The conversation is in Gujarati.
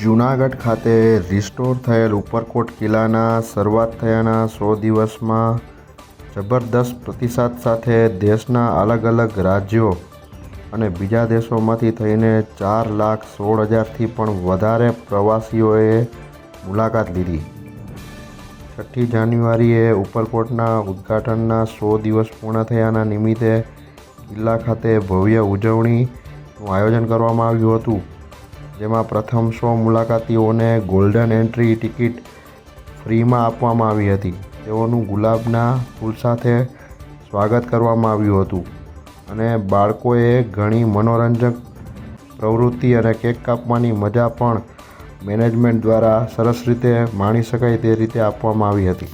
જૂનાગઢ ખાતે રિસ્ટોર થયેલ ઉપરકોટ કિલ્લાના શરૂઆત થયાના સો દિવસમાં જબરદસ્ત પ્રતિસાદ સાથે દેશના અલગ અલગ રાજ્યો અને બીજા દેશોમાંથી થઈને ચાર લાખ સોળ હજારથી પણ વધારે પ્રવાસીઓએ મુલાકાત લીધી. છઠ્ઠી જાન્યુઆરીએ ઉપરકોટના ઉદ્ઘાટનના સો દિવસ પૂર્ણ થયાના નિમિત્તે કિલ્લા ખાતે ભવ્ય ઉજવણીનું આયોજન કરવામાં આવ્યું હતું. જેમાં પ્રથમ સો મુલાકાતીઓને ગોલ્ડન એન્ટ્રી ટિકિટ ફ્રીમાં આપવામાં આવી હતી. તેઓનું ગુલાબના ફૂલ સાથે સ્વાગત કરવામાં આવ્યું હતું અને બાળકોએ ઘણી મનોરંજક પ્રવૃત્તિ અને કેક કાપવાની મજા પણ મેનેજમેન્ટ દ્વારા સરસ રીતે માણી શકાય તે રીતે આપવામાં આવી હતી.